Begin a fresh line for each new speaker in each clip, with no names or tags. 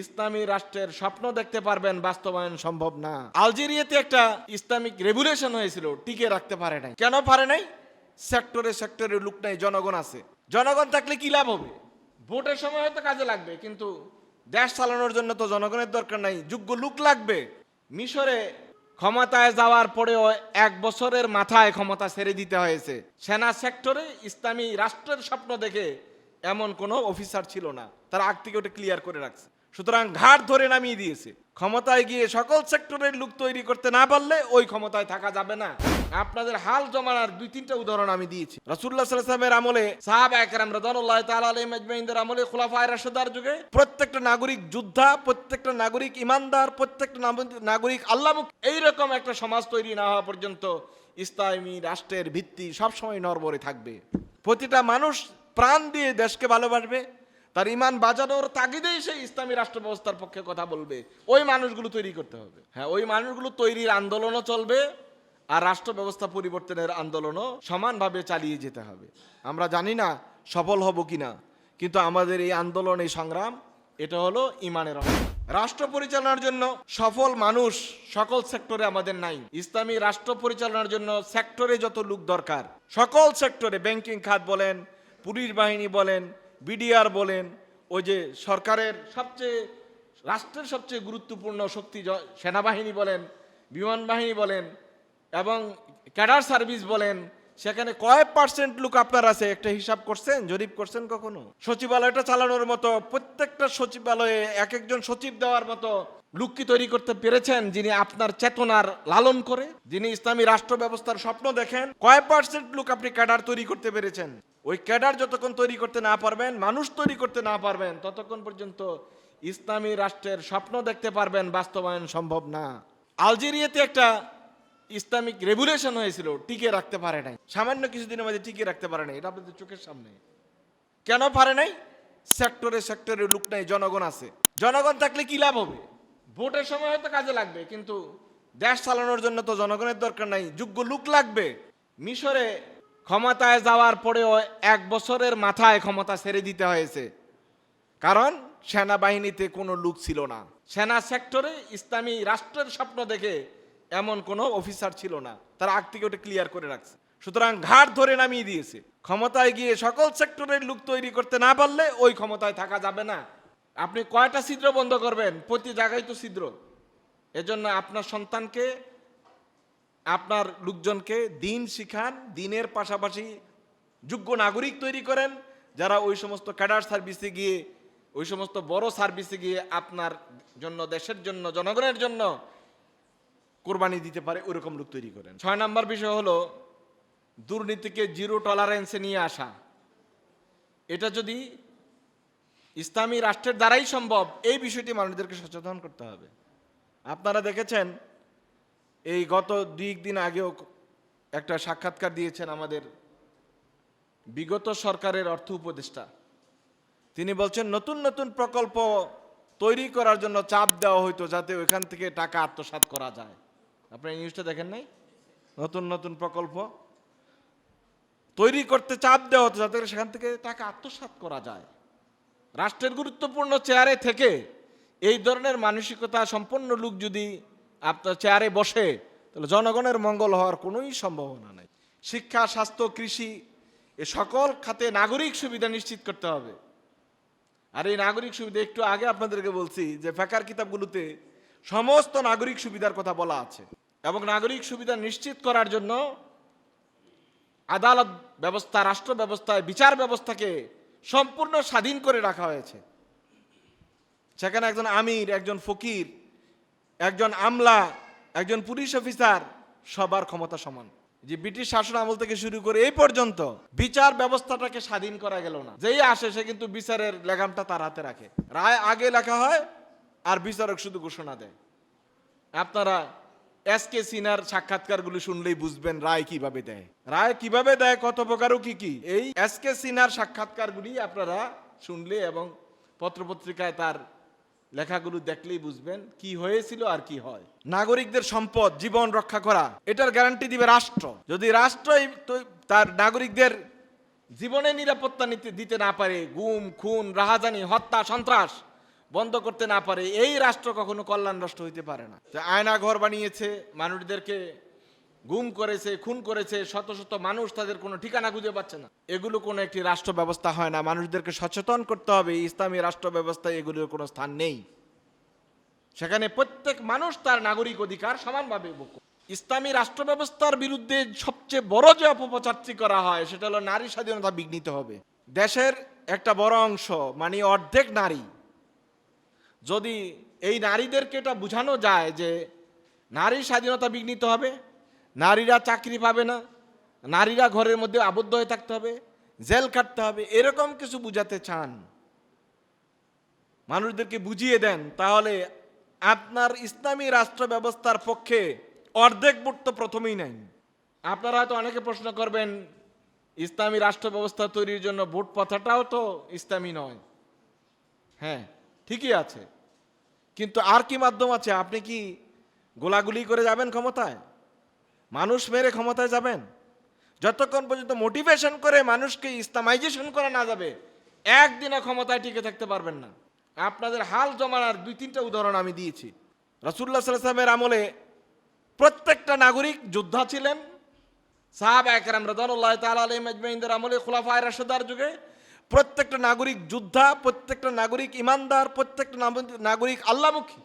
ইসলামী রাষ্ট্রের স্বপ্ন দেখতে পারবেন, বাস্তবায়ন সম্ভব না। আলজেরিয়াতে একটা ইসলামিক রেভুলেশন হয়েছিল টিকে রাখতে পারে নাই। কেন পারে নাই? সেক্টরে সেক্টরে লোক নাই, জনগণ আছে। জনগণ থাকলে কি লাভ হবে? ভোটের সময় হয়তো কাজে লাগবে, কিন্তু দেশ চালানোর জন্য তো জনগণের দরকার নাই, যোগ্য লোক লাগবে। মিশরে ক্ষমতায় যাওয়ার পরেও এক বছরের মাথায় ক্ষমতা ছেড়ে দিতে হয়েছে। সেনা সেক্টরে ইসলামী রাষ্ট্রের স্বপ্ন দেখে এমন কোনো অফিসার ছিল না। তারা আগ থেকে ওটা ক্লিয়ার করে রাখছে। সুতরাং ঘাট ধরে নামিয়ে দিয়েছে। ক্ষমতায় গিয়ে সকল সেক্টরের লোক তৈরি করতে না পারলে ওই ক্ষমতায় থাকা যাবে না। আপনাদের হাল জমানার দুই তিনটা উদাহরণ আমি দিয়েছি। আলাইহি ওয়াসাল্লামের আমলে সাহাবা একরাম রাদিয়াল্লাহু তাআলা আলাইহিম আমলে খুলাফায়ে রাশিদার যুগে প্রত্যেকটা নাগরিক যোদ্ধা, প্রত্যেকটা নাগরিক ইমানদার, প্রত্যেকটা নাগরিক আল্লাহমুখ এইরকম একটা সমাজ তৈরি না হওয়া পর্যন্ত ইসলামী রাষ্ট্রের ভিত্তি সবসময় নরবরে থাকবে। প্রতিটা মানুষ প্রাণ দিয়ে দেশকে ভালোবাসবে। তার ইমান বাজানোর তাগিদেই সেই ইসলামী রাষ্ট্র ব্যবস্থার পক্ষে কথা বলবে। ওই মানুষগুলো তৈরি করতে হবে। হ্যাঁ ওই মানুষগুলো তৈরির আন্দোলনও চলবে আর রাষ্ট্র ব্যবস্থা পরিবর্তনের আন্দোলনও সমানভাবে চালিয়ে যেতে হবে। আমরা জানি না সফল হব কিনা, কিন্তু আমাদের এই আন্দোলন, এই সংগ্রাম, এটা হলো ইমানের অংশ। রাষ্ট্র পরিচালনার জন্য সফল মানুষ সকল সেক্টরে আমাদের নাই। ইসলামী রাষ্ট্র পরিচালনার জন্য সেক্টরে যত লোক দরকার, সকল সেক্টরে, ব্যাংকিং খাত বলেন, পুলিশ বাহিনী বলেন বিডিআর বলেন, ওই যে সরকারের সবচেয়ে, রাষ্ট্রের সবচেয়ে গুরুত্বপূর্ণ শক্তি সেনাবাহিনী বলেন, বিমান বাহিনী বলেন, এবং ক্যাডার সার্ভিস বলেন, সেখানে কয় পার্সেন্ট লোক আপনার আছে? একটা হিসাব করছেন? জরিপ করছেন কখনো? সচিবালয়টা চালানোর মতো, প্রত্যেকটা সচিবালয়ে এক একজন সচিব দেওয়ার মতো লোক কি তৈরি করতে পেরেছেন, যিনি আপনার চেতনার লালন করে? যিনি ইসলামী রাষ্ট্র ব্যবস্থার স্বপ্ন দেখেন? কয় পার্সেন্ট লোক আপনি ক্যাডার তৈরি করতে পেরেছেন? ওই ক্যাডার যতক্ষণ তৈরি করতে না পারবেন, মানুষ তৈরি করতে না পারবেন, ততক্ষণ পর্যন্ত ইসলামী রাষ্ট্রের স্বপ্ন দেখতে পারবেন, বাস্তবায়ন সম্ভব না। আলজেরিয়াতে একটা ইসলামিক রেভুলেশন হয়েছিল, টিকে রাখতে পারে নাই। সামান্য কিছুদিনের মধ্যে টিকে রাখতে পারে নাই, এটা আপনাদের চোখের সামনে। কেন পারে নাই? সেক্টরে সেক্টরে লুক নাই, জনগণ আছে। জনগণ থাকলে কি লাভ হবে? ভোটের সময় হয়তো কাজে লাগবে, কিন্তু দেশ চালানোর জন্য তো জনগণের দরকার নাই, যোগ্য লুক লাগবে। মিশরে ক্ষমতায় যাওয়ার পরেও এক বছরের মাথায় ক্ষমতা ছেড়ে দিতে হয়েছে। কারণ সেনাবাহিনীতে কোনো লোক ছিল না। সেনা সেক্টরে ইসলামী রাষ্ট্রের স্বপ্ন দেখে এমন কোনো অফিসার ছিল না। তারা আগ থেকে ওটা ক্লিয়ার করে রাখছে। সুতরাং ঘাট ধরে নামিয়ে দিয়েছে। ক্ষমতায় গিয়ে সকল সেক্টরের লোক তৈরি করতে না পারলে ওই ক্ষমতায় থাকা যাবে না। আপনি কয়টা ছিদ্র বন্ধ করবেন? প্রতি জায়গায় তো ছিদ্র। এজন্য আপনার সন্তানকে আপনার লোকজনকে দিন শিখান, দিনের পাশাপাশি যোগ্য নাগরিক তৈরি করেন, যারা ওই সমস্ত ক্যাডার সার্ভিসে গিয়ে, ওই সমস্ত বড় সার্ভিসে গিয়ে আপনার জন্য, দেশের জন্য, জনগণের জন্য কোরবানি দিতে পারে, ওরকম লোক তৈরি করেন। ছয় নম্বর বিষয় হলো, দুর্নীতিকে জিরো টলারেন্সে নিয়ে আসা। এটা যদি ইসলামী রাষ্ট্রের দ্বারাই সম্ভব, এই বিষয়টি মানুষদেরকে সচেতন করতে হবে। আপনারা দেখেছেন এই গত দুই দিন আগেও একটা সাক্ষাৎকার দিয়েছেন আমাদের বিগত সরকারের অর্থ উপদেষ্টা। তিনি বলছেন, নতুন নতুন প্রকল্প তৈরি করার জন্য চাপ দেওয়া হইতো যাতে ওইখান থেকে টাকা আত্মসাৎ করা যায়। আপনি নিউজটা দেখেন নাই? নতুন নতুন প্রকল্প তৈরি করতে চাপ দেওয়া হতো যাতে সেখান থেকে টাকা আত্মসাৎ করা যায়। রাষ্ট্রের গুরুত্বপূর্ণ চেয়ারে থেকে এই ধরনের মানসিকতা সম্পন্ন লোক যদি আপনার চেয়ারে বসে, তাহলে জনগণের মঙ্গল হওয়ার কোনোই সম্ভাবনা নাই। শিক্ষা, স্বাস্থ্য, কৃষি, এ সকল খাতে নাগরিক সুবিধা নিশ্চিত করতে হবে। আর এই নাগরিক সুবিধা একটু আগে আপনাদেরকে বলছি যে ফেকার কিতাবগুলোতে সমস্ত নাগরিক সুবিধার কথা বলা আছে এবং নাগরিক সুবিধা নিশ্চিত করার জন্য আদালত ব্যবস্থা, রাষ্ট্র ব্যবস্থায় বিচার ব্যবস্থাকে সম্পূর্ণ স্বাধীন করে রাখা হয়েছে। সেখানে একজন আমির, একজন ফকির একজন আমলা, একজন পুলিশ অফিসার, সবার ক্ষমতা সমান। যে ব্রিটিশ শাসন আমল থেকে শুরু করে এই পর্যন্ত বিচার ব্যবস্থাটাকে স্বাধীন করা গেল না। যেই আসে, সে কিন্তু বিচারের লেগামটা তার হাতে রাখে। রায় আগে লেখা হয় আর বিচারক শুধু ঘোষণা দেয়। আপনারা এস কে সিনার সাক্ষাৎকারগুলো শুনলেই বুঝবেন রায় কীভাবে দেয়। রায় কীভাবে দেয়, কত প্রকারও কি কি, এই এস কে সিনার সাক্ষাৎকারগুলি আপনারা শুনলে এবং পত্রপত্রিকায় তার লেখাগুলো দেখলেই বুঝবেন কি হয়েছিল আর কি হয়। নাগরিকদের সম্পদ, জীবন রক্ষা করা, এটার গ্যারান্টি দিবে রাষ্ট্র। যদি রাষ্ট্র তার নাগরিকদের জীবনে নিরাপত্তা নিতে, দিতে না পারে, গুম, খুন, রাহাজানি, হত্যা, সন্ত্রাস বন্ধ করতে না পারে, এই রাষ্ট্র কখনো কল্যাণ রাষ্ট্র হইতে পারে না। আয়না ঘর বানিয়েছে মানুষদেরকে গুম করেছে, খুন করেছে, শত শত মানুষ তাদের কোনো ঠিকানা খুঁজে পাচ্ছে না। এগুলো কোনো একটি রাষ্ট্র ব্যবস্থা হয় না। মানুষদেরকে সচেতন করতে হবে। ইসলামী রাষ্ট্র ব্যবস্থায় এগুলোর কোনো স্থান নেই। সেখানে প্রত্যেক মানুষ তার নাগরিক অধিকার সমানভাবে ভোগ ইসলামী রাষ্ট্র ব্যবস্থার বিরুদ্ধে সবচেয়ে বড় যে অপপ্রচারটি করা হয়, সেটা হলো নারী স্বাধীনতা বিঘ্নিত হবে। দেশের একটা বড় অংশ মানে অর্ধেক নারী, যদি এই নারীদেরকে এটা বোঝানো যায় যে নারী স্বাধীনতা বিঘ্নিত হবে নারীরা চাকরি পাবে না, নারীরা ঘরের মধ্যে আবদ্ধ হয়ে থাকতে হবে, জেল কাটতে হবে, এরকম কিছু বুঝাতে চান। মানুষদেরকে বুঝিয়ে দেন, তাহলে আপনার ইসলামী রাষ্ট্র ব্যবস্থার পক্ষে অর্ধেক ভোট তো প্রথমেই নাই আপনারা হয়তো অনেকে প্রশ্ন করবেন, ইসলামী রাষ্ট্র ব্যবস্থা তৈরির জন্য ভোট পথাটাও তো ইসলামী নয়। হ্যাঁ ঠিকই আছে। কিন্তু আর কি মাধ্যম আছে? আপনি কি গোলাগুলি করে যাবেন ক্ষমতায়? মানুষ মেরে ক্ষমতায় যাবেন। যতক্ষণ পর্যন্ত মোটিভেশন করে মানুষকে ইসলামাইজেশন করা না যাবে একদিনে ক্ষমতায় টিকে থাকতে পারবেন না। আপনাদের হাল জমানার দুই, তিনটা উদাহরণ আমি দিয়েছি। রসুল্লাহ সাল্লামের আমলে প্রত্যেকটা নাগরিক যোদ্ধা ছিলেন। সাহাব একরাম রদানুল্লাহ তাল আলম আজমাইনদের আমলে খোলাফায় রাশেদার যুগে প্রত্যেকটা নাগরিক যোদ্ধা, প্রত্যেকটা নাগরিক ইমানদার, প্রত্যেকটা নাগরিক আল্লামুখী।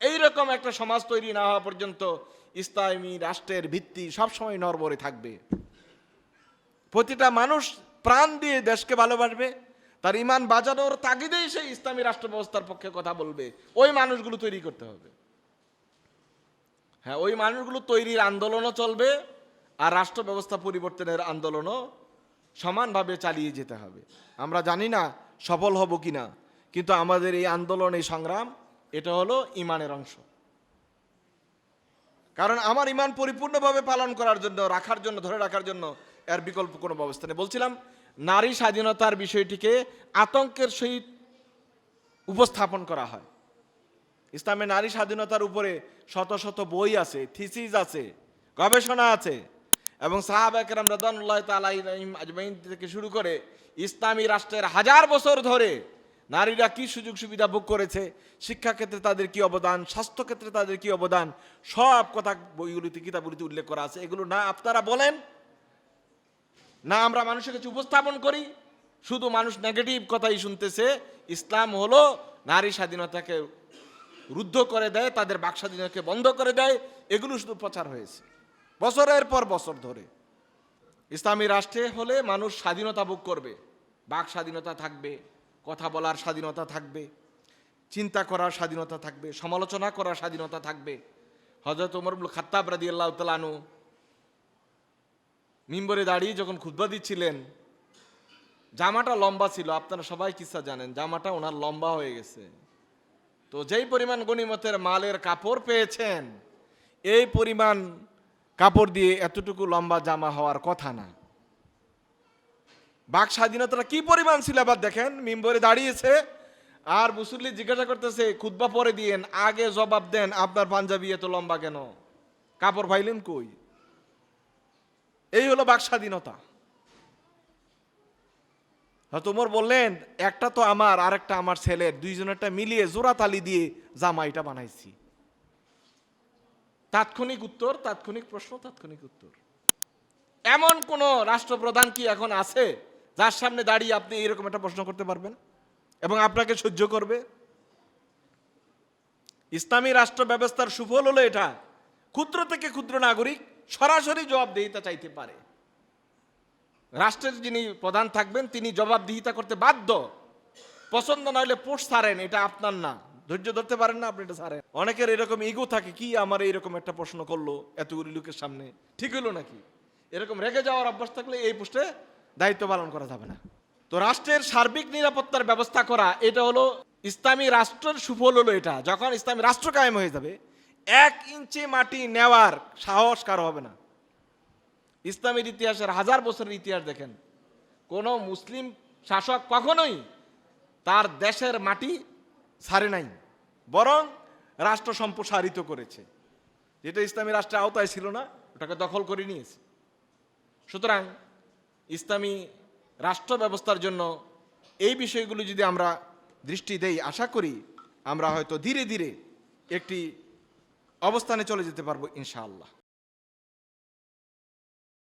এইরকম একটা সমাজ তৈরি না হওয়া পর্যন্ত ইসলামী রাষ্ট্রের ভিত্তি সবসময় নরবরে থাকবে। প্রতিটা মানুষ প্রাণ দিয়ে দেশকে ভালোবাসবে, তার ইমান বাজানোর তাগিদেই সেই ইসলামী রাষ্ট্র ব্যবস্থার পক্ষে কথা বলবে। ওই মানুষগুলো তৈরি করতে হবে। হ্যাঁ ওই মানুষগুলো তৈরির আন্দোলনও চলবে আর রাষ্ট্র ব্যবস্থা পরিবর্তনের আন্দোলনও সমানভাবে চালিয়ে যেতে হবে। আমরা জানি না সফল হব কিনা, কিন্তু আমাদের এই আন্দোলন, এই সংগ্রাম, এটা হলো ইমানের অংশ। কারণ আমার ইমান পরিপূর্ণভাবে পালন করার জন্য, রাখার জন্য, ধরে রাখার জন্য এর বিকল্প কোনো ব্যবস্থা নেই। বলছিলাম, নারী স্বাধীনতার বিষয়টিকে আতঙ্কের সহিত উপস্থাপন করা হয়। ইসলামে নারী স্বাধীনতার উপরে শত শত বই আছে, থিসিস আছে, গবেষণা আছে এবং সাহাব একরাম রদানুল্লাহ তালাই আজমাইন থেকে শুরু করে ইসলামী রাষ্ট্রের হাজার বছর ধরে নারীরা কি সুযোগ সুবিধা ভোগ করেছে? শিক্ষাক্ষেত্রে তাদের কি অবদান? স্বাস্থ্যক্ষেত্রে তাদের কি অবদান? সব কথা বইগুলিতে, কিতাবগুলিতে উল্লেখ করা আছে। এগুলো না, আপনারা বলেন। না, আমরা মানুষের কাছে উপস্থাপন করি। শুধু মানুষ নেগেটিভ কথাই শুনতেছে। ইসলাম হলো নারী স্বাধীনতাকে রুদ্ধ করে দেয়, তাদের বাক স্বাধীনতাকে বন্ধ করে দেয়। এগুলো শুধু প্রচার হয়েছে। বছরের পর বছর ধরে। ইসলামী রাষ্ট্রে হলে মানুষ স্বাধীনতা ভোগ করবে। বাক স্বাধীনতা থাকবে। কথা বলার স্বাধীনতা থাকবে, চিন্তা করার স্বাধীনতা থাকবে, সমালোচনা করার স্বাধীনতা থাকবে। হজরত উমরুল খাত্তাব রাদি আল্লাহ মিম্বরে দাঁড়িয়ে যখন খুদ্া দিচ্ছিলেন, জামাটা লম্বা ছিল, আপনারা সবাই কিসা জানেন, জামাটা ওনার লম্বা হয়ে গেছে। তো যেই পরিমাণ গণিমতের মালের কাপড় পেয়েছেন, এই পরিমাণ কাপড় দিয়ে এতটুকু লম্বা জামা হওয়ার কথা না। বাক স্বাধীনতাটা কি পরিমাণ ছিল? আবার দেখেন, মিম্বরে দাঁড়িয়েছে আর মুসল্লি জিজ্ঞাসা করতেছে খুদ্া পরে দিয়েন, আগে জবাব দেন, আপনার পাঞ্জাবি এত লম্বা কেন? কাপড় ভাইলেন কই? এই হলো বাক স্বাধীনতা। তোমর বললেন, একটা তো আমার আর একটা আমার ছেলের, দুইজনেরটা মিলিয়ে জোড়া তালি দিয়ে জামা এটা বানাইছি। তাৎক্ষণিক উত্তর, তাৎক্ষণিক প্রশ্ন, তাৎক্ষণিক উত্তর। এমন কোন রাষ্ট্রপ্রধান কি এখন আছে? যার সামনে দাঁড়িয়ে আপনি এরকম একটা প্রশ্ন করতে পারবেন এবং আপনাকে সহ্য করবে। ইসলামী রাষ্ট্র ব্যবস্থার সুফল হলো এটা। ক্ষুদ্র থেকে ক্ষুদ্র নাগরিক সরাসরি জবাবদিহিতা চাইতে পারে। রাষ্ট্রের যিনি প্রধান থাকবেন, তিনি জবাবদিহিতা করতে বাধ্য। পছন্দ না হলে পোস্ট ছাড়েন, এটা আপনার না। ধৈর্য ধরতে পারেন না, আপনি এটা ছাড়েন। অনেকের এরকম ইগো থাকে, কি আমার এইরকম একটা প্রশ্ন করল এতগুলি লোকের সামনে? ঠিক হলো নাকি? এরকম রেগে যাওয়ার অভ্যাস থাকলে এই পোস্টে দায়িত্ব পালন করা যাবে না। তো রাষ্ট্রের সার্বিক নিরাপত্তার ব্যবস্থা করা, এটা হলো ইসলামী রাষ্ট্রের সুফল হলো এটা। যখন ইসলামী রাষ্ট্র কায়েম হয়ে যাবে, এক ইঞ্চি মাটি নেওয়ার সাহস কারও হবে না। ইসলামের ইতিহাসের হাজার বছরের ইতিহাস দেখেন, কোন মুসলিম শাসক কখনোই তার দেশের মাটি ছাড়ে নাই, বরং রাষ্ট্র সম্প্রসারিত করেছে। যেটা ইসলামী রাষ্ট্রের আওতায় ছিল না, ওটাকে দখল করে নিয়েছে। সুতরাং ইসলামী রাষ্ট্র ব্যবস্থার জন্য এই বিষয়গুলো যদি আমরা দৃষ্টি দেই, আশা করি আমরা হয়তো ধীরে ধীরে একটি অবস্থানে চলে যেতে পারব ইনশাআল্লাহ।